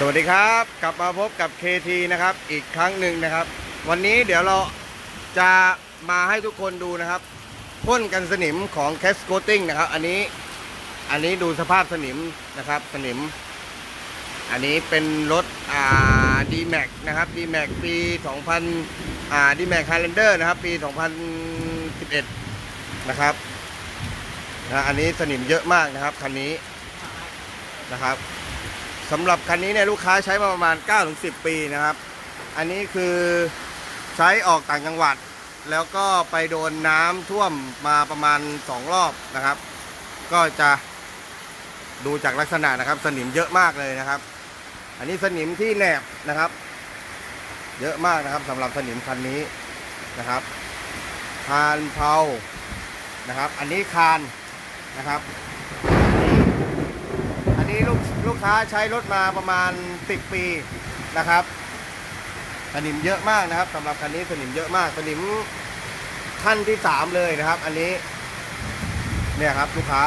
สวัสดีครับกลับมาพบกับ KT นะครับอีกครั้งหนึ่งนะครับ วันนี้เดี๋ยวเราจะมาให้ทุกคนดูนะครับพ่นกันสนิมของ c a s c o a t i n g นะครับ อันนี้อันนี้ดูสภาพสนิมนะครับ สนิม อันนี้เป็นรถอ่า D-Max นะครับ D-Max ปี 2000อ่า D-Max Highlander นะครับ ปี 2011 นะครับนะอันนี้สนิมเยอะมากนะครับคันนี้นะครับ สำหรับคันนี้เนี่ยลูกค้าใช้มาประมาณ 9-10 ปีนะครับ อันนี้คือใช้ออกต่างจังหวัด แล้วก็ไปโดนน้ำท่วมมาประมาณ 2 รอบนะครับ ก็จะดูจากลักษณะนะครับ สนิมเยอะมากเลยนะครับ อันนี้สนิมที่แหนบนะครับ เยอะมากนะครับสำหรับสนิมคันนี้นะครับคานเพานะครับ อันนี้คานนะครับ ลูกค้าใช้รถมาประมาณ 10 ปีนะครับสนิมเยอะมากนะครับสำหรับคันนี้สนิมเยอะมากสนิมขั้นที่ 3 เลยนะครับ อันนี้เนี่ยครับลูกค้า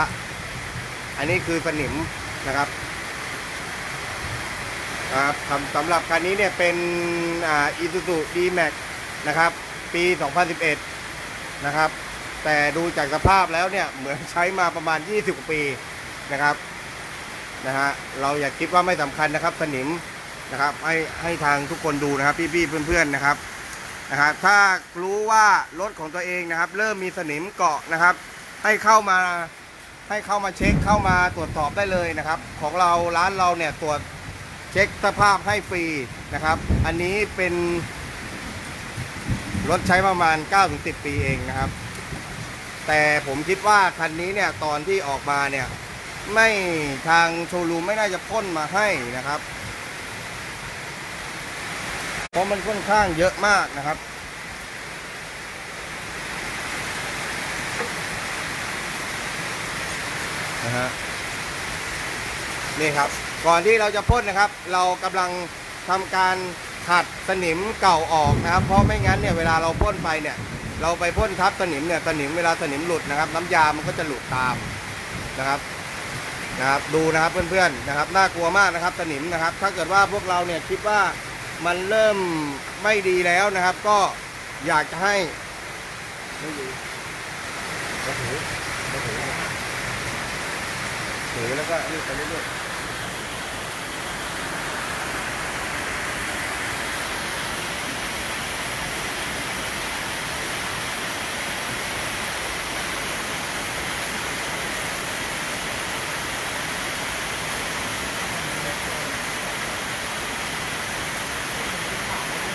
อันนี้คือสนิมนะครับครับสำหรับคันนี้เนี่ยเป็นอ่า Isuzu D-Max นะครับ ปี 2011 นะครับ แต่ดูจากสภาพแล้วเนี่ยเหมือนใช้มาประมาณ 20 กว่าปีนะครับ นะฮะเราอย่าคิดว่าไม่สำคัญนะครับสนิมนะครับให้ให้ทางทุกคนดูนะครับพี่ๆเพื่อนๆนะครับนะครับถ้ารู้ว่ารถของตัวเองนะครับ เริ่มมีสนิมเกาะนะครับ ให้เข้ามาให้เข้ามาเช็คเข้ามาตรวจสอบได้เลยนะครับ ของเราร้านเราเนี่ยตรวจเช็คสภาพให้ฟรีนะครับ อันนี้เป็นรถใช้ประมาณ 9-10 ปีเองนะครับ แต่ผมคิดว่าคันนี้เนี่ยตอนที่ออกมาเนี่ย ไม่ทางโชว์รูมไม่น่าจะพ่นมาให้นะครับ เพราะมันค่อนข้างเยอะมากนะครับ นะฮะ นี่ครับ ก่อนที่เราจะพ่นนะครับ เรากำลังทำการขัดสนิมเก่าออกนะครับ เพราะไม่งั้นเนี่ยเวลาเราพ่นไปเนี่ย เราไปพ่นทับสนิมเนี่ยสนิมเวลาสนิมหลุดนะครับ น้ำยามันก็จะหลุดตามนะครับ นะครับดูนะครับเพื่อนๆนะครับน่ากลัวมากนะครับสนิมนะครับ ถ้าเกิดว่าพวกเราเนี่ยคิดว่ามันเริ่มไม่ดีแล้วนะครับ ก็อยากจะให้ไม่ดีถือถือถือแล้วก็รีบไปเรื่อยๆ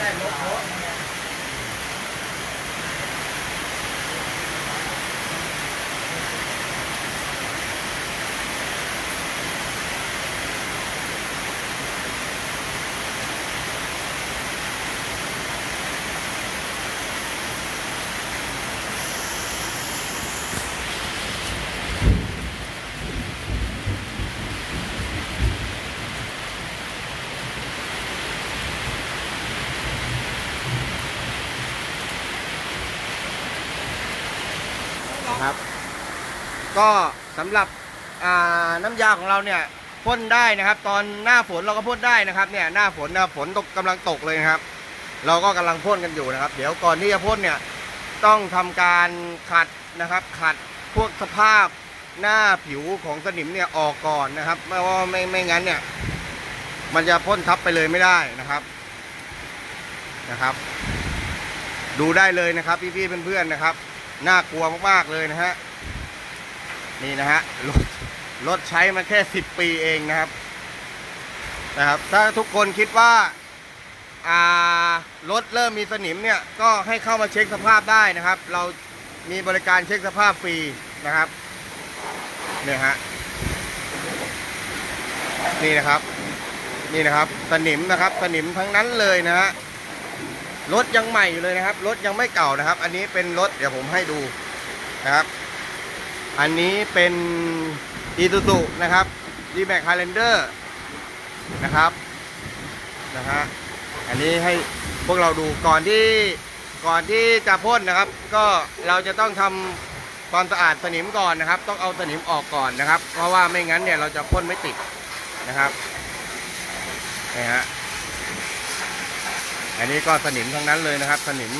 ได้ลด นะครับ ก็สำหรับน้ำยาของเราเนี่ยพ่นได้นะครับ ตอนหน้าฝนเราก็พ่นได้นะครับ เนี่ยหน้าฝนนะฝนตกกำลังตกเลยนะครับ เราก็กำลังพ่นกันอยู่นะครับ เดี๋ยวก่อนที่จะพ่นเนี่ยต้องทำการขัดนะครับ ขัดพวกสภาพหน้าผิวของสนิมเนี่ยออกก่อนนะครับ ไม่ว่าไม่ไม่งั้นเนี่ย มันจะพ่นทับไปเลยไม่ได้นะครับนะครับ ดูได้เลยนะครับพี่ๆเพื่อนๆนะครับ น่ากลัวมากๆเลยนะฮะ นี่นะฮะรถรถใช้มาแค่10ปีเองนะครับ นะครับ ถ้าทุกคนคิดว่า อ่ารถเริ่มมีสนิมเนี่ย ก็ให้เข้ามาเช็คสภาพได้นะครับ เรามีบริการเช็คสภาพฟรีนะครับ เนี่ยฮะ นี่นะครับ นี่นะครับ สนิมนะครับ สนิมทั้งนั้นเลยนะฮะ รถยังใหม่อยู่เลยนะครับ รถยังไม่เก่านะครับ อันนี้เป็นรถเดี๋ยวผมให้ดูนะครับ อันนี้เป็นอีซูซูนะครับ d m a x Highlander นะครับนะฮะอันนี้ให้พวกเราดูก่อนที่ก่อนที่จะพ่นนะครับ ก็เราจะต้องทำความสะอาดสนิมก่อนนะครับ ต้องเอาสนิมออกก่อนนะครับ เพราะว่าไม่งั้นเนี่ยเราจะพ่นไม่ติดนะครับนี่ฮะ อันนี้ก็สนิมทั้งนั้นเลยนะครับ สนิม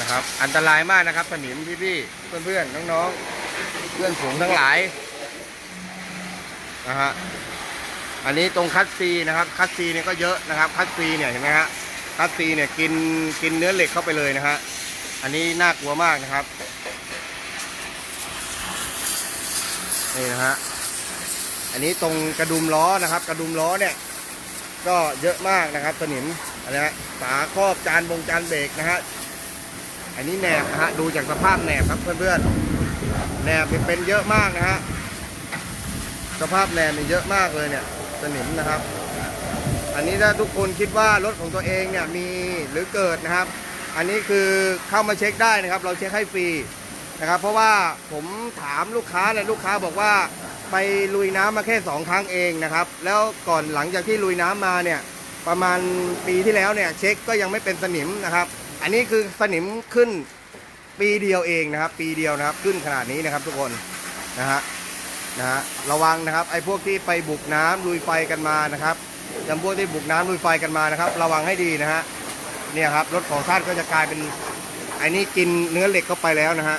นะครับ อันตรายมากนะครับ สนิมพี่ๆเพื่อนๆน้องๆเพื่อนฝูงทั้งหลายนะฮะอันนี้ตรงคัตซีนะครับ คัตซีเนี่ยก็เยอะนะครับ คัตซีเนี่ยเห็นไหมฮะคัตซีเนี่ยกินกินเนื้อเหล็กเข้าไปเลยนะฮะอันนี้น่ากลัวมากนะครับนี่นะฮะอันนี้ตรงกระดุมล้อนะครับ กระดุมล้อเนี่ย ก็เยอะมากนะครับสนิม อันนี้ฮะฝาครอบจานบงจานเบรกนะฮะอันนี้แหนบนะฮะดูจากสภาพแหนบครับเพื่อนๆแหนบเป็นเยอะมากนะฮะสภาพแหนบเนี่ยเยอะมากเลยเนี่ยสนิมนะครับ อันนี้ถ้าทุกคนคิดว่ารถของตัวเองเนี่ยมีหรือเกิดนะครับ อันนี้คือเข้ามาเช็คได้นะครับ เราเช็คให้ฟรีนะครับ เพราะว่าผมถามลูกค้าเนี่ยลูกค้าบอกว่าไปลุยน้ำมาแค่สองครั้งเองนะครับ แล้วก่อนหลังจากที่ลุยน้ำมาเนี่ย ประมาณปีที่แล้วเนี่ยเช็คก็ยังไม่เป็นสนิมนะครับ อันนี้คือสนิมขึ้นปีเดียวเองนะครับ ปีเดียวนะครับขึ้นขนาดนี้นะครับทุกคนนะฮะนะฮะระวังนะครับไอ้พวกที่ไปบุกน้ำลุยไฟกันมานะครับจำพวกที่บุกน้ำลุยไฟกันมานะครับ ระวังให้ดีนะฮะเนี่ยครับรถของท่านก็จะกลายเป็นไอ้นี่กินเนื้อเหล็กเข้าไปแล้วนะฮะ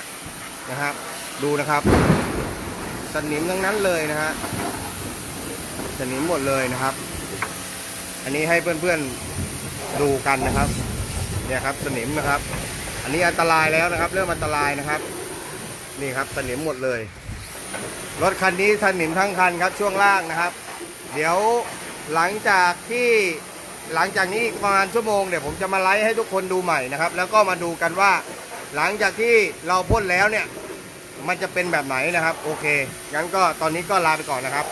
นะครับ ดูนะครับสนิมทั้งนั้นเลยนะฮะสนิมหมดเลยนะครับ อันนี้ให้เพื่อนๆดูกันนะครับ เนี่ยครับสนิมนะครับ อันนี้อันตรายแล้วนะครับ เริ่มอันตรายนะครับ นี่ครับสนิมหมดเลย รถคันนี้สนิมทั้งคันครับช่วงล่างนะครับ เดี๋ยวหลังจากที่หลังจากนี้ประมาณชั่วโมงเดี๋ยวผมจะมาไลฟ์ให้ทุกคนดูใหม่นะครับ แล้วก็มาดูกันว่า หลังจากที่เราพ่นแล้วเนี่ย มันจะเป็นแบบไหนนะครับ โอเคงั้นก็ตอนนี้ก็ลาไปก่อนนะครับ